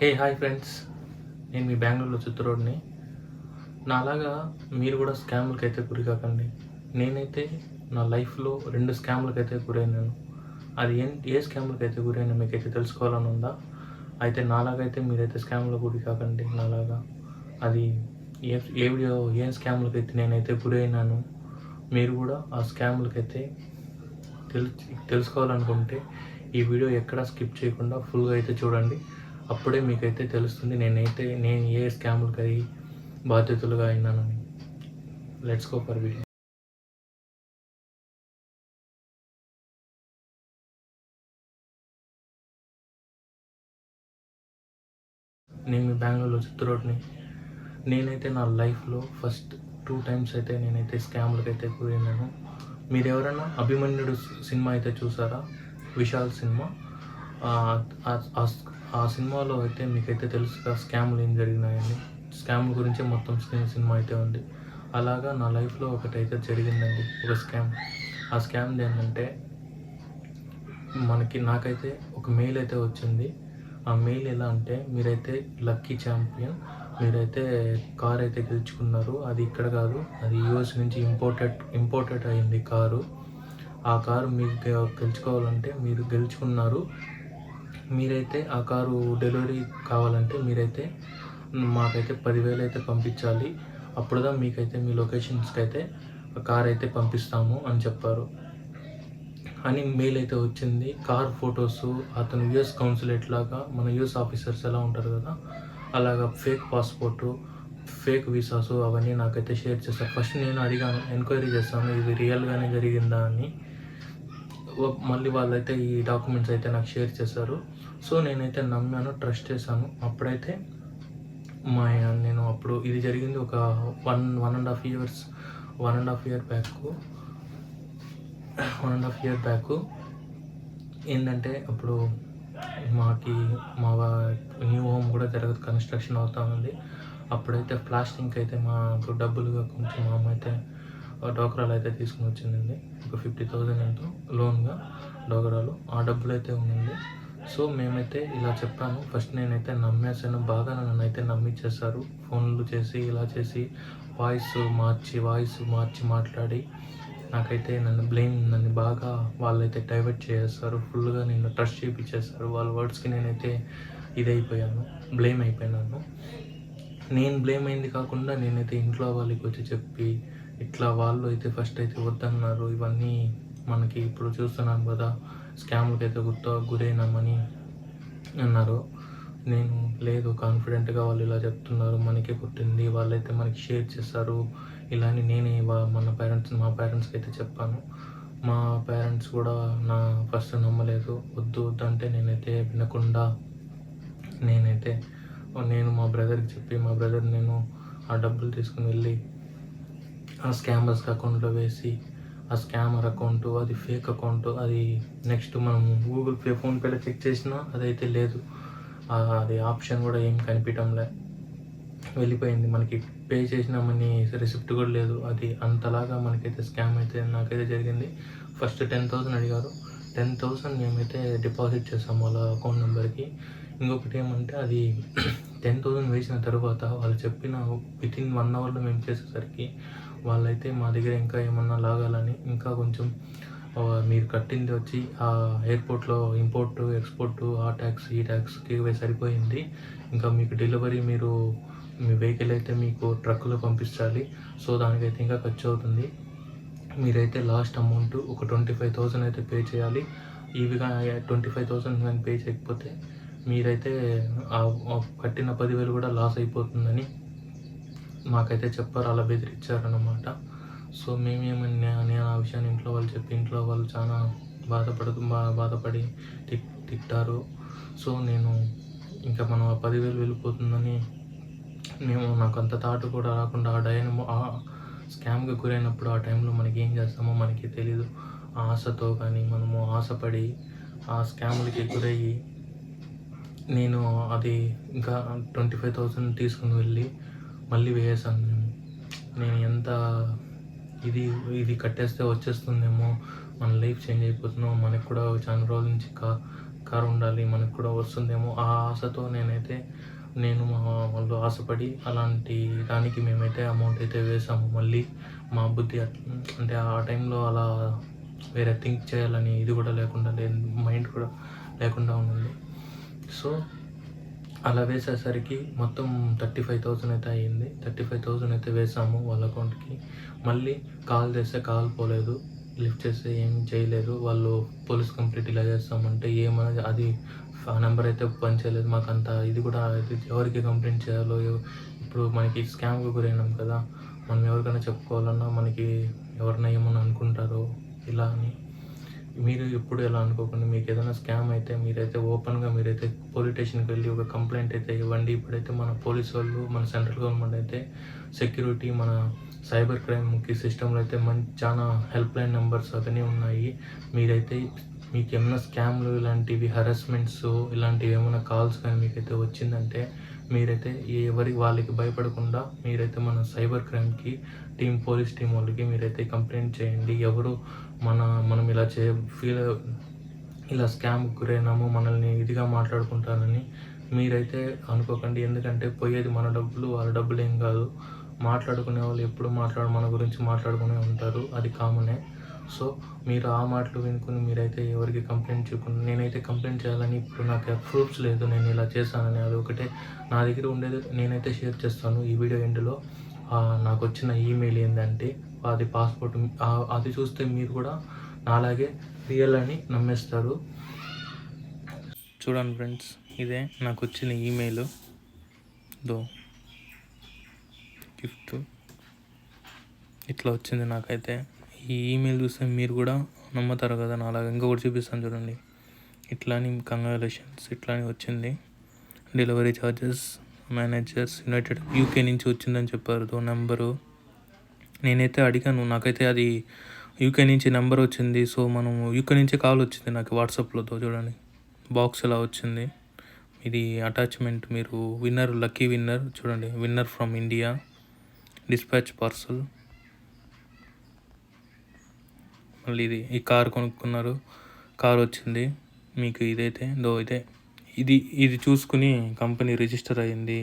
Hey hi friends నేను మీ బెంగళూరులో చిత్తూరుడిని నాలాగా మీరు కూడా స్కామ్లకి అయితే గురికాకండి నేనైతే నా లైఫ్లో రెండు స్కామ్లకి అయితే గురైనాను. అది ఏం ఏ స్కామ్లకి అయితే గురైనా మీకైతే తెలుసుకోవాలని ఉందా? అయితే నాలాగా అయితే మీరైతే స్కామ్లో గురికాకండి నాలాగా. అది ఏ ఏ వీడియో ఏ స్కామ్లకి అయితే నేనైతే గురైనాను మీరు కూడా ఆ స్కామ్లకైతే తెలు తెలుసుకోవాలనుకుంటే ఈ వీడియో ఎక్కడ స్కిప్ చేయకుండా ఫుల్గా అయితే చూడండి. అప్పుడే మీకైతే తెలుస్తుంది నేనైతే నేను ఏ స్కాములకి అయ్యి బాధ్యతలుగా అయినానని లెట్స్ గో ఫర్ వీడియో నేను మీ బెంగళూరులో చిత్తూరుని నేనైతే నా లైఫ్లో ఫస్ట్ టూ టైమ్స్ అయితే నేనైతే స్కామ్లకు అయితే పోయినాను మీరు ఎవరైనా అభిమన్యుడు సినిమా అయితే చూసారా? విశాల్ సినిమా? ఆ- సినిమాలో అయితే మీకైతే తెలుసు స్కామ్లు ఏం జరిగినాయని. స్కామ్ గురించి మొత్తం స్క్రీన్ సినిమా అయితే ఉంది. అలాగా నా లైఫ్లో ఒకటైతే జరిగిందండి ఒక స్కామ్. ఆ స్కామ్ ఏంటంటే మనకి నాకైతే ఒక మెయిల్ అయితే వచ్చింది. ఆ మెయిల్ ఎలా అంటే మీరైతే లక్కీ ఛాంపియన్ మీరైతే కార్ అయితే గెలుచుకున్నారు. అది ఇక్కడ కాదు అది యూఎస్ నుంచి ఇంపోర్టెడ్ ఇంపోర్టెడ్ అయింది కారు. ఆ కారు మీకు గెలుచుకోవాలంటే మీరు గెలుచుకున్నారు. మీరైతే ఆ కారు డెలివరీ కావాలంటే మీరైతే మాకైతే పదివేలు అయితే పంపించాలి. అప్పుడుదా మీకైతే మీ లొకేషన్స్కి అయితే కార్ అయితే పంపిస్తాము అని చెప్పారు. అని మెయిల్ అయితే వచ్చింది. కార్ ఫొటోస్ అతను యుఎస్ కౌన్సిలేట్ లాగా మన యుఎస్ ఆఫీసర్స్ ఎలా ఉంటారు కదా అలాగా ఫేక్ పాస్పోర్టు ఫేక్ వీసాస్ అవన్నీ నాకైతే షేర్ చేస్తారు ఫస్ట్ నేను అడిగాను ఎంక్వైరీ చేస్తాను ఇది రియల్గానే జరిగిందా అని. మళ్ళీ వాళ్ళైతే ఈ డాక్యుమెంట్స్ అయితే నాకు షేర్ చేశారు. సో నేనైతే నమ్మాను ట్రస్ట్ చేశాను. అప్పుడైతే మా నేను అప్పుడు ఇది జరిగింది ఒక one one and half years one and half year back one and half year back ఏంటంటే అప్పుడు మాకి మా న్యూ హోమ్ కూడా జరగదు కన్స్ట్రక్షన్ అవుతా ఉంది. అప్పుడైతే ప్లాస్టింగ్ అయితే మాకు డబ్బులుగా కొంచెం మా అమ్మ అయితే డోకరాలు అయితే తీసుకుని వచ్చిందండి. ఒక ఫిఫ్టీ థౌజండ్ ఎంతో లోన్గా డోకరాలు. ఆ డబ్బులు అయితే ఉండింది సో మేమైతే ఇలా చెప్పాను ఫస్ట్ నేనైతే నమ్మేసాను బాగా నన్ను అయితే నమ్మించేశారు ఫోన్లు చేసి ఇలా చేసి వాయిస్ మార్చి వాయిస్ మార్చి మాట్లాడి నాకైతే నన్ను బ్లేమ్ నన్ను బాగా వాళ్ళైతే డైవర్ట్ చేసేస్తారు ఫుల్గా నేను ట్రస్ట్ చేపించేస్తారు వాళ్ళ వర్డ్స్కి నేనైతే ఇదైపోయాను. బ్లేమ్ అయిపోయినాను. నేను బ్లేమ్ అయింది కాకుండా నేనైతే ఇంట్లో వాళ్ళకి వచ్చి చెప్పి ఇట్లా వాళ్ళు అయితే ఫస్ట్ అయితే వద్దన్నారు. ఇవన్నీ మనకి ఇప్పుడు చూస్తున్నాను కదా. స్కామ్కి అయితే గుర్తు గురైనామని అన్నారు. నేను లేదు కాన్ఫిడెంట్గా వాళ్ళు ఇలా చెప్తున్నారు మనకే పుట్టింది వాళ్ళైతే మనకి షేర్ చేస్తారు ఇలా అని నేనే మన పేరెంట్స్ మా పేరెంట్స్కి అయితే చెప్పాను. మా పేరెంట్స్ కూడా నా ఫస్ట్ నమ్మలేదు వద్దు వద్దు అంటే నేనైతే వినకుండా నేనైతే నేను మా బ్రదర్కి చెప్పి మా బ్రదర్ నేను ఆ డబ్బులు తీసుకుని వెళ్ళి ఆ స్కామర్స్కి అకౌంట్లో వేసి ఆ స్కామర్ అకౌంట్ అది ఫేక్ అకౌంట్ అది నెక్స్ట్ మనం గూగుల్ పే ఫోన్పేలో చెక్ చేసినా అదైతే లేదు. అది ఆప్షన్ కూడా ఏం కనిపించడంలే వెళ్ళిపోయింది మనకి. పే చేసినామని రిసిప్ట్ కూడా లేదు. అది అంతలాగా మనకైతే స్కామ్ అయితే నాకైతే జరిగింది. ఫస్ట్ టెన్ థౌసండ్ అడిగారు. టెన్ థౌసండ్ మేమైతే డిపాజిట్ చేసాం వాళ్ళ అకౌంట్ నెంబర్కి ఇంకొకటి ఏమంటే అది టెన్ థౌసండ్ వేసిన తర్వాత వాళ్ళు చెప్పిన వితిన్ వన్ అవర్లో మేము చేసేసరికి వాళ్ళైతే మా దగ్గర ఇంకా ఏమన్నా లాగాలని ఇంకా కొంచెం మీరు కట్టింది వచ్చి ఆ ఎయిర్పోర్ట్లో ఇంపోర్ట్ ఎక్స్పోర్ట్ ఆ ట్యాక్స్ ఈ ట్యాక్స్కి సరిపోయింది. ఇంకా మీకు డెలివరీ మీరు మీ వెహికల్ అయితే మీకు ట్రక్కులో పంపించాలి. సో దానికైతే ఇంకా ఖర్చు అవుతుంది. మీరైతే లాస్ట్ అమౌంట్ ఒక ట్వంటీ ఫైవ్ థౌసండ్ అయితే పే చేయాలి. ఈవిగా ట్వంటీ ఫైవ్ థౌసండ్ కానీ పే చేయకపోతే మీరైతే కట్టిన పదివేలు కూడా లాస్ అయిపోతుందని మాకైతే చెప్పారు అలా బెదిరించారనమాట సో మేమేమని నేను ఆ విషయాన్ని ఇంట్లో వాళ్ళు చెప్పి ఇంట్లో వాళ్ళు చాలా బాధపడుతూ బా బాధపడి తిట్ తిట్టారు. సో నేను ఇంకా మనం ఆ పదివేలు వెళ్ళిపోతుందని మేము నాకు అంత థాట్ కూడా రాకుండా ఆ డైన ఆ స్కామ్కి గురైనప్పుడు ఆ టైంలో మనకి ఏం చేస్తామో మనకి తెలీదు. ఆ ఆశతో కానీ మనము ఆశపడి ఆ స్కామ్లకి గురయ్యి నేను అది ఇంకా ట్వంటీ ఫైవ్ థౌసండ్ తీసుకుని వెళ్ళి మళ్ళీ వేసాను నేను. నేను ఎంత ఇది ఇది కట్టేస్తే వచ్చేస్తుందేమో మన లైఫ్ చేంజ్ అయిపోతున్నాం మనకు కూడా చాలా రోజుల నుంచి కా కారు ఉండాలి మనకు కూడా వస్తుందేమో ఆ ఆశతో నేనైతే నేను మా వాళ్ళు ఆశపడి అలాంటి దానికి మేమైతే అమౌంట్ అయితే వేసాము. మళ్ళీ మా బుద్ధి అంటే ఆ టైంలో అలా వేరే థింక్ చేయాలని ఇది కూడా లేకుండా లేదు మైండ్ కూడా లేకుండా ఉంది సో అలా వేసేసరికి మొత్తం థర్టీ ఫైవ్ థౌసండ్ అయితే అయ్యింది. థర్టీ ఫైవ్ థౌసండ్ అయితే వేసాము వాళ్ళ అకౌంట్కి. మళ్ళీ కాల్ చేస్తే కాల్ పోలేదు. లిఫ్ట్ చేస్తే ఏం చేయలేదు. వాళ్ళు పోలీస్ కంప్లీట్ ఇలా చేస్తామంటే ఏమని అది ఆ నెంబర్ అయితే పనిచేయలేదు మాకు అంత ఇది కూడా ఎవరికి కంప్లైంట్ చేయాలో ఇప్పుడు మనకి స్కామ్కి గురైనాం కదా. మనం ఎవరికైనా చెప్పుకోవాలన్నా మనకి ఎవరైనా ఏమన్నా అనుకుంటారో ఇలా అని మీరు ఎప్పుడు ఎలా అనుకోకండి మీకు ఏదైనా స్కామ్ అయితే మీరైతే ఓపెన్గా మీరైతే పోలీస్ స్టేషన్కి వెళ్ళి ఒక కంప్లైంట్ అయితే ఇవ్వండి. ఇప్పుడైతే మన పోలీస్ వాళ్ళు మన సెంట్రల్ గవర్నమెంట్ అయితే సెక్యూరిటీ మన సైబర్ క్రైమ్కి సిస్టంలో అయితే మంచి చాలా హెల్ప్ లైన్ నెంబర్స్ అవన్నీ ఉన్నాయి. మీరైతే మీకు ఏమైనా స్కామ్లు ఇలాంటివి హెరాస్మెంట్స్ ఇలాంటివి ఏమైనా కాల్స్ కానీ మీకైతే వచ్చిందంటే మీరైతే ఎవరి వాళ్ళకి భయపడకుండా మీరైతే మన సైబర్ క్రైమ్కి టీం పోలీస్ టీం వాళ్ళకి మీరైతే కంప్లైంట్ చేయండి. ఎవరు మన మనం ఇలా చే ఫీల్ ఇలా స్కామ్ గురైనాము మనల్ని ఇదిగా మాట్లాడుకుంటారని మీరైతే అనుకోకండి. ఎందుకంటే పోయేది మన డబ్బులు వాళ్ళ డబ్బులు ఏం కాదు. మాట్లాడుకునే వాళ్ళు ఎప్పుడు మాట్లాడు మన గురించి మాట్లాడుకునే ఉంటారు. అది కామనే. సో మీరు ఆ మాటలు వినుకుని మీరైతే ఎవరికి కంప్లైంట్ చేయకుండా నేనైతే కంప్లైంట్ చేయాలని ఇప్పుడు నాకు ప్రూఫ్స్ లేదు. నేను ఇలా చేశానని అది ఒకటే. నా దగ్గర ఉండేది నేనైతే షేర్ చేస్తాను ఈ వీడియో ఎండ్లో. నాకు వచ్చిన ఈమెయిల్ ఏంటంటే అది పాస్పోర్ట్ అది చూస్తే మీరు కూడా నాలాగే రియల్ అని నమ్మేస్తారు. చూడండి ఫ్రెండ్స్ ఇదే నాకు వచ్చిన ఈమెయిల్ దో గిఫ్ట్ ఇట్లా వచ్చింది నాకైతే. ఈ ఈమెయిల్ చూస్తే మీరు కూడా నమ్ముతారు కదా నాలాగా. ఇంకొకటి చూపిస్తాను చూడండి. ఇట్లా అని కంగ్రాచులేషన్స్ ఇట్లా అని వచ్చింది delivery charges managers united UK నుంచి వచ్చిందని చెప్పారు. దో నెంబరు నేనైతే అడిగాను నాకైతే అది యూకే నుంచి నెంబర్ వచ్చింది సో మనం యూకే నుంచి కాల్ వచ్చింది నాకు వాట్సాప్లో చూడండి. బాక్స్ ఇలా వచ్చింది ఇది అటాచ్మెంట్ మీరు విన్నర్ లక్కీ విన్నర్ చూడండి winner from India dispatch parcel. మళ్ళీ ఇది ఈ కార్ కొనుక్కున్నారు కార్ వచ్చింది మీకు ఇదైతే దో ఇదే. ఇది ఇది చూసుకుని కంపెనీ రిజిస్టర్ అయ్యింది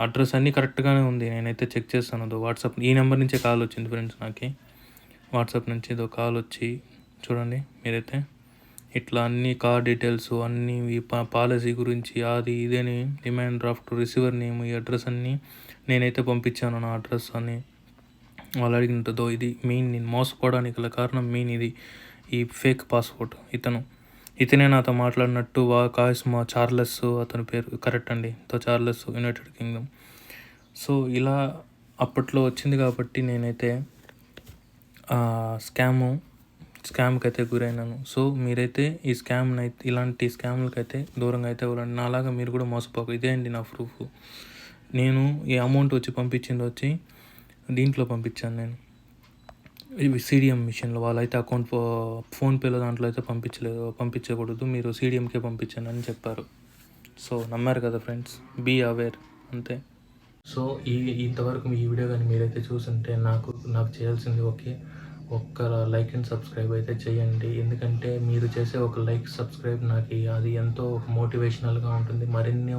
అడ్రస్ అన్నీ కరెక్ట్గానే ఉంది. నేనైతే చెక్ చేస్తాను. అదో వాట్సాప్ ఈ నెంబర్ నుంచే కాల్ వచ్చింది ఫ్రెండ్స్ నాకు. వాట్సాప్ నుంచి ఏదో కాల్ వచ్చి చూడండి మీరైతే. ఇట్లా అన్ని కార్ డీటెయిల్స్ అన్ని ఈ పా పాలసీ గురించి అది ఇదని డిమాండ్ డ్రాఫ్ట్ రిసీవర్ నేమ్ ఈ అడ్రస్ అన్నీ నేనైతే పంపించాను నా అడ్రస్ అని. వాళ్ళు అడిగినదో ఇది మెయిన్ నేను మోసపోవడానికి గల కారణం మెయిన్ ఇది. ఈ ఫేక్ పాస్పోర్ట్ ఇతను. ఇతనే నాతో మాట్లాడినట్టు వా కాయస్ మా చార్లెస్ అతని పేరు. కరెక్ట్ అండి. తో చార్లెస్ యునైటెడ్ కింగ్డమ్. సో ఇలా అప్పట్లో వచ్చింది కాబట్టి నేనైతే స్కాము స్కామ్కి అయితే గురైనాను. సో మీరైతే ఈ స్కామ్ అయితే ఇలాంటి స్కామ్లకి అయితే దూరంగా అయితే వెళ్ళండి నాలాగా మీరు కూడా మోసపోక. ఇదే అండి నా ప్రూఫ్. నేను ఈ అమౌంట్ వచ్చి పంపించింది వచ్చి దీంట్లో పంపించాను నేను. ఇవి సిడిఎం మిషన్లో వాళ్ళైతే అకౌంట్ ఫోన్పేలో దాంట్లో అయితే పంపించలేదు పంపించకూడదు. మీరు సీడిఎంకే పంపించండి అని చెప్పారు. సో నమ్మారు కదా ఫ్రెండ్స్? Be aware. అంతే. సో ఈ ఇంతవరకు ఈ వీడియో కానీ మీరైతే చూసుంటే నాకు నాకు చేయాల్సింది ఓకే. ఒక్క లైక్ అండ్ సబ్స్క్రైబ్ అయితే చేయండి. ఎందుకంటే మీరు చేసే ఒక లైక్ సబ్స్క్రైబ్ నాకు అది ఎంతో మోటివేషనల్గా ఉంటుంది. మరిన్ని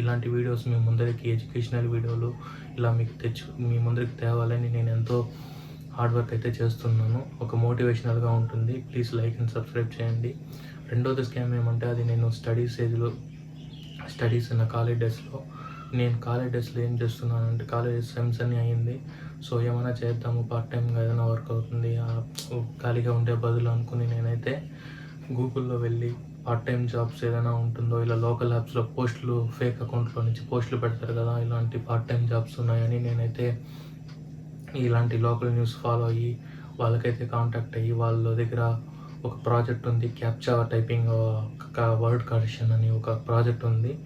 ఇలాంటి వీడియోస్ మీ ముందరికి ఎడ్యుకేషనల్ వీడియోలు ఇలా మీకు తెచ్చు మీ ముందరికి తేవాలని నేను ఎంతో హార్డ్ వర్క్ అయితే చేస్తున్నాను. ఒక మోటివేషనల్గా ఉంటుంది. ప్లీజ్ లైక్ అండ్ సబ్స్క్రైబ్ చేయండి. రెండోది స్కామ్ ఏమంటే అది నేను స్టడీస్ ఏజ్లో స్టడీస్ నా కాలేజ్ డేస్లో నేను కాలేజ్ డేస్లో ఏం చేస్తున్నాను అంటే కాలేజ్ సెమ్స్ అని అయ్యింది. సో ఏమైనా చేద్దాము పార్ట్ టైంగా ఏదైనా వర్క్ అవుతుంది. ఖాళీగా ఉండే బదులు అనుకుని నేనైతే గూగుల్లో వెళ్ళి పార్ట్ టైం జాబ్స్ ఏదైనా ఉంటుందో ఇలా లోకల్ యాప్స్లో పోస్టులు ఫేక్ అకౌంట్లో నుంచి పోస్టులు పెడతారు కదా ఇలాంటి పార్ట్ టైం జాబ్స్ ఉన్నాయని నేనైతే ఇలాంటి లోకల్ న్యూస్ ఫాలో అయ్యి వాళ్ళకైతే కాంటాక్ట్ అయ్యి వాళ్ళ దగ్గర ఒక ప్రాజెక్ట్ ఉంది క్యాప్చా టైపింగ్ వర్డ్ కరెక్షన్ అని ఒక ప్రాజెక్ట్ ఉంది.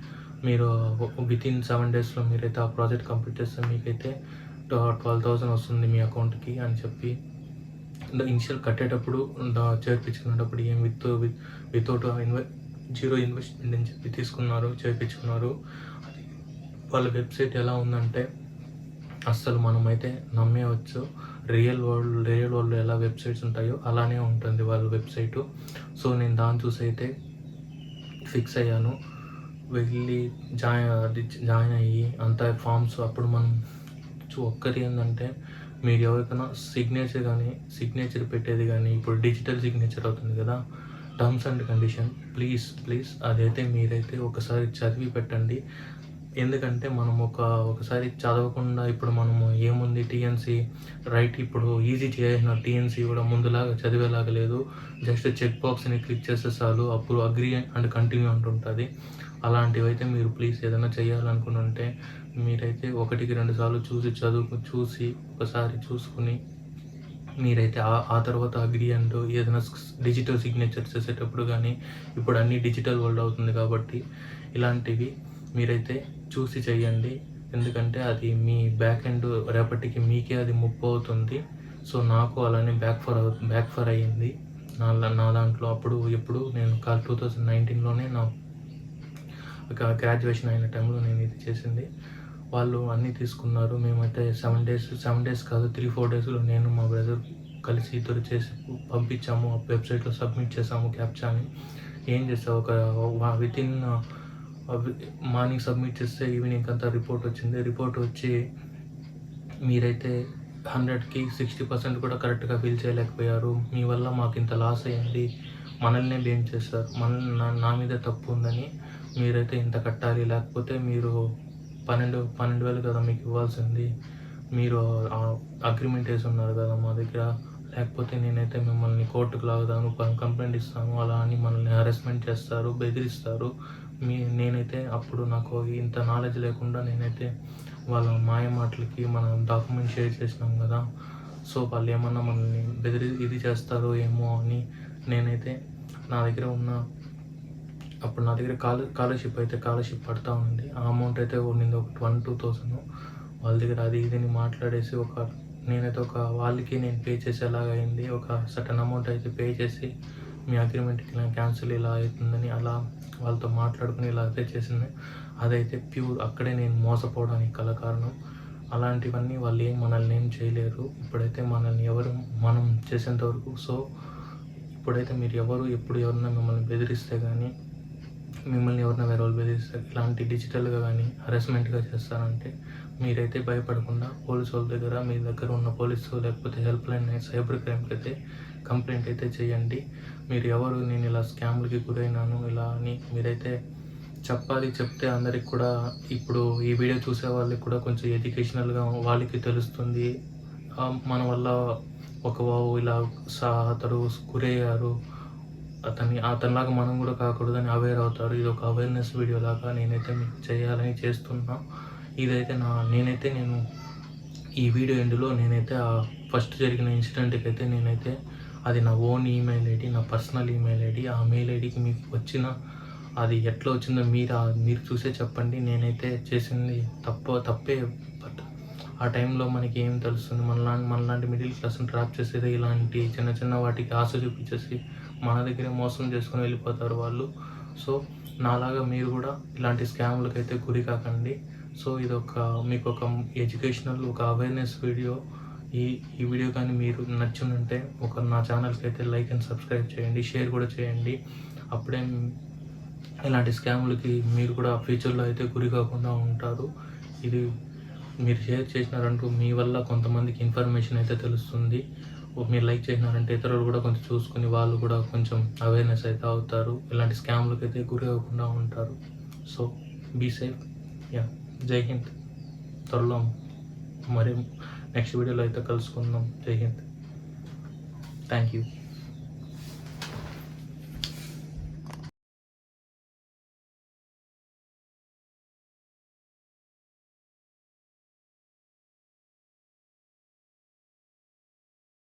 మీరు విత్ ఇన్ సెవెన్ డేస్లో మీరైతే ఆ ప్రాజెక్ట్ కంప్లీట్ చేస్తే మీకైతే ట్వెల్వ్ థౌసండ్ వస్తుంది మీ అకౌంట్కి అని చెప్పి ఇనిషియల్ కట్టేటప్పుడు చేర్పించుకునేటప్పుడు ఏం విత్ విత్ వితౌట్ ఇన్వె జీరో ఇన్వెస్ట్మెంట్ అని చెప్పి తీసుకున్నారు చేర్పించుకున్నారు. వాళ్ళ వెబ్సైట్ ఎలా ఉందంటే అస్సలు మనమైతే నమ్మేయవచ్చు రియల్ వరల్డ్ రియల్ వరల్డ్ ఎలా వెబ్సైట్స్ ఉంటాయో అలానే ఉంటుంది వాళ్ళ వెబ్సైటు. సో నేను దాన్ని చూసి అయితే ఫిక్స్ అయ్యాను. వెళ్ళి జాయిన్ జాయిన్ అయ్యి అంత ఫామ్స్ అప్పుడు మనం ఒక్కరి ఏంటంటే మీరు ఎవరికైనా సిగ్నేచర్ కానీ సిగ్నేచర్ పెట్టేది కానీ ఇప్పుడు డిజిటల్ సిగ్నేచర్ అవుతుంది కదా terms and condition please please అదైతే మీరైతే ఒకసారి చదివి పెట్టండి. ఎందుకంటే మనం ఒక ఒకసారి చదవకుండా ఇప్పుడు మనము ఏముంది టీఎన్సీ రైట్ ఇప్పుడు ఈజీ చేసిన టీఎన్సీ కూడా ముందులాగా చదివేలాగా లేదు. జస్ట్ చెక్ బాక్స్ని క్లిక్ చేస్తే చాలు అప్పుడు అగ్రి అండ్ కంటిన్యూ అంటుంటుంది. అలాంటివి అయితే మీరు ప్లీజ్ ఏదైనా చేయాలనుకుంటుంటే మీరైతే ఒకటికి రెండు సార్లు చూసి చదువు చూసి ఒకసారి చూసుకుని మీరైతే ఆ తర్వాత అగ్రి అండ్ ఏదైనా డిజిటల్ సిగ్నేచర్ చేసేటప్పుడు కానీ ఇప్పుడు అన్నీ డిజిటల్ వరల్డ్ అవుతుంది కాబట్టి ఇలాంటివి మీరైతే చూసి చేయండి ఎందుకంటే అది మీ బ్యాక్ ఎండ్ రేపటికి మీకే అది ముప్పు అవుతుంది. సో నాకు అలానే బ్యాక్ ఫర్ బ్యాక్ ఫర్ అయ్యింది. నా నా దాంట్లో అప్పుడు ఎప్పుడు నేను టూ థౌజండ్ నైన్టీన్లోనే నా ఒక గ్రాడ్యుయేషన్ అయిన టైంలో నేను ఇది చేసింది. వాళ్ళు అన్నీ తీసుకున్నారు. మేమైతే సెవెన్ డేస్ సెవెన్ డేస్ కాదు త్రీ ఫోర్ డేస్లో నేను మా బ్రదర్ కలిసి ఇద్దరు చేసి పంపించాము. ఆ వెబ్సైట్లో సబ్మిట్ చేసాము క్యాప్చాని ఏం చేసావు? ఒక వితిన్ మార్నింగ్ సబ్మిట్ చేస్తే ఈవినింగ్ అంతా రిపోర్ట్ వచ్చింది. రిపోర్ట్ వచ్చి మీరైతే హండ్రెడ్కి సిక్స్టీ పర్సెంట్ కూడా కరెక్ట్గా ఫీల్ చేయలేకపోయారు. మీ వల్ల మాకు ఇంత లాస్ అయ్యింది మనల్నే బ్లేమ్ చేస్తారు మన నా నా మీద తప్పు ఉందని మీరైతే ఇంత కట్టాలి. లేకపోతే మీరు పన్నెండు పన్నెండు వేలు కదా మీకు ఇవ్వాల్సింది. మీరు అగ్రిమెంట్ వేసి ఉన్నారు కదా మా దగ్గర. లేకపోతే నేనైతే మిమ్మల్ని కోర్టుకు లాగుతాను కంప్లైంట్ ఇస్తాను అలా అని మనల్ని హెరాస్మెంట్ చేస్తారు బెదిరిస్తారు. మీ నేనైతే అప్పుడు నాకు ఇంత నాలెడ్జ్ లేకుండా నేనైతే వాళ్ళ మాయ మాటలకి మనం డాక్యుమెంట్ షేర్ చేసినాం కదా. సో వాళ్ళు ఏమన్నా మనల్ని బెదిరి ఇది చేస్తారో ఏమో అని నేనైతే నా దగ్గర ఉన్న అప్పుడు నా దగ్గర కాల స్కాలర్షిప్ అయితే స్కాలర్షిప్ పడతా ఉంది. ఆ అమౌంట్ అయితే ఉండింది ఒక వన్ టూ థౌసండ్ వాళ్ళ దగ్గర అది ఇదిని మాట్లాడేసి ఒక నేనైతే ఒక వాళ్ళకి నేను పే చేసేలాగా అయింది. ఒక సటన్ అమౌంట్ అయితే పే చేసి మీ అగ్రిమెంట్ ఇలా క్యాన్సిల్ ఇలా అవుతుందని అలా వాళ్ళతో మాట్లాడుకుని ఇలా అయితే చేసింది. అదైతే ప్యూర్ అక్కడే నేను మోసపోవడానికి గల కారణం. అలాంటివన్నీ వాళ్ళు ఏం మనల్ని ఏం చేయలేరు. ఇప్పుడైతే మనల్ని ఎవరు మనం చేసేంత వరకు సో ఇప్పుడైతే మీరు ఎవరు ఎప్పుడు ఎవరన్నా మిమ్మల్ని బెదిరిస్తే కానీ మిమ్మల్ని ఎవరిన వేరే వాళ్ళు బెదిరిస్తే ఇలాంటి డిజిటల్గా కానీ హెరాస్మెంట్గా చేస్తారంటే మీరైతే భయపడకుండా పోలీసు వాళ్ళ దగ్గర మీ దగ్గర ఉన్న పోలీసు లేకపోతే హెల్ప్ లైన్ సైబర్ క్రైమ్కి అయితే కంప్లైంట్ అయితే చేయండి. మీరు ఎవరు నేను ఇలా స్కామ్లకి గురైనాను ఇలా అని మీరైతే చెప్పాలి చెప్తే అందరికి కూడా ఇప్పుడు ఈ వీడియో చూసే వాళ్ళకి కూడా కొంచెం ఎడ్యుకేషనల్గా వాళ్ళకి తెలుస్తుంది. మన వల్ల ఒక వావు ఇలా సా అతడు గురయ్యారు. అతన్ని అతనిలాగా మనం కూడా కాకూడదని అవేర్ అవుతారు. ఇది ఒక అవేర్నెస్ వీడియో లాగా నేనైతే మీకు చేయాలని చేస్తున్నాను ఇదైతే నా నేనైతే నేను ఈ వీడియో ఎండ్లో నేనైతే ఆ ఫస్ట్ జరిగిన ఇన్సిడెంట్కి అయితే నేనైతే అది నా ఓన్ ఈమెయిల్ ఐడి నా పర్సనల్ ఈమెయిల్ ఐడి ఆ మెయిల్ ఐడికి మీకు వచ్చిన అది ఎట్లా వచ్చిందో మీరు మీరు చూసే చెప్పండి. నేనైతే చేసింది తప్ప తప్పే బట్ ఆ టైంలో మనకి ఏం తెలుస్తుంది? మనలాంటి మనలాంటి మిడిల్ క్లాస్ని ట్రాప్ చేసేది ఇలాంటి చిన్న చిన్న వాటికి ఆశ చూపించేసి మన దగ్గరే మోసం చేసుకుని వెళ్ళిపోతారు వాళ్ళు. సో నాలాగా మీరు కూడా ఇలాంటి స్కామ్లకైతే గురికాకండి గురి కాకండి. సో ఇది ఒక మీకు ఒక ఎడ్యుకేషనల్ ఒక అవేర్నెస్ వీడియో ఈ ఈ వీడియో కానీ మీరు నచ్చునుంటే ఒక నా ఛానల్కి అయితే లైక్ అండ్ సబ్స్క్రైబ్ చేయండి షేర్ కూడా చేయండి. అప్పుడే ఇలాంటి స్కామ్లకి మీరు కూడా ఫ్యూచర్లో అయితే గురి కాకుండా ఉంటారు. ఇది మీరు షేర్ చేసినారంటూ మీ వల్ల కొంతమందికి ఇన్ఫర్మేషన్ అయితే తెలుస్తుంది. మీరు లైక్ చేసినారంటే ఇతరులు కూడా కొంచెం చూసుకుని వాళ్ళు కూడా కొంచెం అవేర్నెస్ అయితే అవుతారు. ఇలాంటి స్కామ్లకు అయితే గురి అవ్వకుండా ఉంటారు. సో బీ సేఫ్ యా జై హింద్. త్వరలో మరి నెక్స్ట్ వీడియోలో అయితే కలుసుకుందాం. జై హింద్. Thank you